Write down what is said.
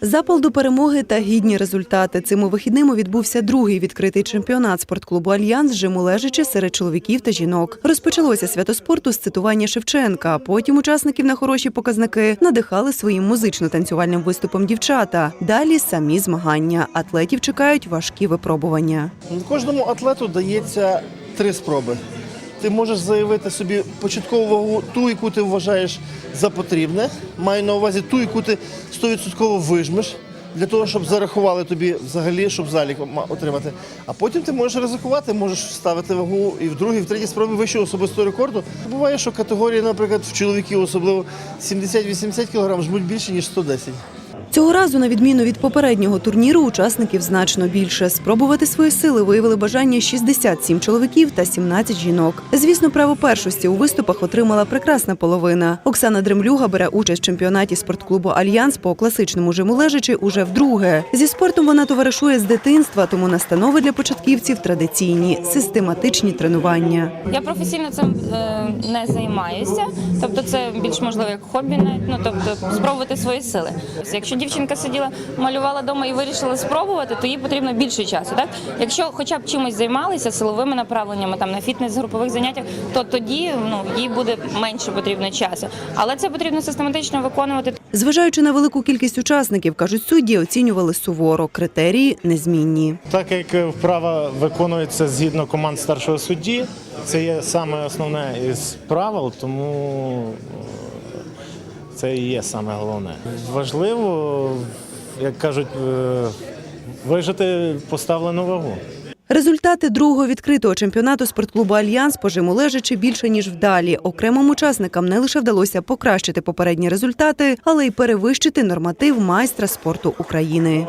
Запал до перемоги та гідні результати. Цими вихідними відбувся другий відкритий чемпіонат спортклубу Альянс жиму лежачи серед чоловіків та жінок. Розпочалося свято спорту з цитування Шевченка. а Потім учасників на хороші показники надихали своїм музично-танцювальним виступом дівчата. Далі самі змагання. Атлетів чекають важкі випробування. Кожному атлету дається три спроби. Ти можеш заявити собі початкову вагу, ту, яку ти вважаєш за потрібне. Маю на увазі ту, яку ти 100% вижмеш. Для того, щоб зарахували тобі взагалі, щоб залік отримати. А потім ти можеш ризикувати, можеш ставити вагу і в другій, в третій спробі вищого особистого рекорду. Буває, що категорії, наприклад, в чоловіків, особливо 70-80 кг, жмуть більше, ніж 110. Цього разу, на відміну від попереднього турніру, учасників значно більше. Спробувати свої сили виявили бажання 67 чоловіків та 17 жінок. Звісно, право першості у виступах отримала прекрасна половина. Оксана Дремлюга бере участь в чемпіонаті спортклубу Альянс по класичному жиму лежачи уже вдруге. Зі спортом вона товаришує з дитинства, тому настанови для початківців традиційні, систематичні тренування. Я професійно цим е, не займаюся, тобто це більш можливо як хобі, навіть ну тобто спробувати свої сили. Якщо дівчинка сиділа, малювала вдома і вирішила спробувати, то їй потрібно більше часу. Так, якщо хоча б чимось займалися силовими направленнями, там на фітнес групових заняттях, то тоді ну їй буде менше потрібно часу. Але це потрібно систематично виконувати. Зважаючи на велику кількість учасників, кажуть судді, оцінювали суворо. Критерії незмінні. Так як вправа виконується згідно команд старшого судді, це є саме основне із правил, тому це і є саме головне. Важливо, як кажуть, е, вижити поставлену вагу. Результати другого відкритого чемпіонату спортклубу Альянс по жиму більше ніж вдалі. Окремим учасникам не лише вдалося покращити попередні результати, але й перевищити норматив майстра спорту України.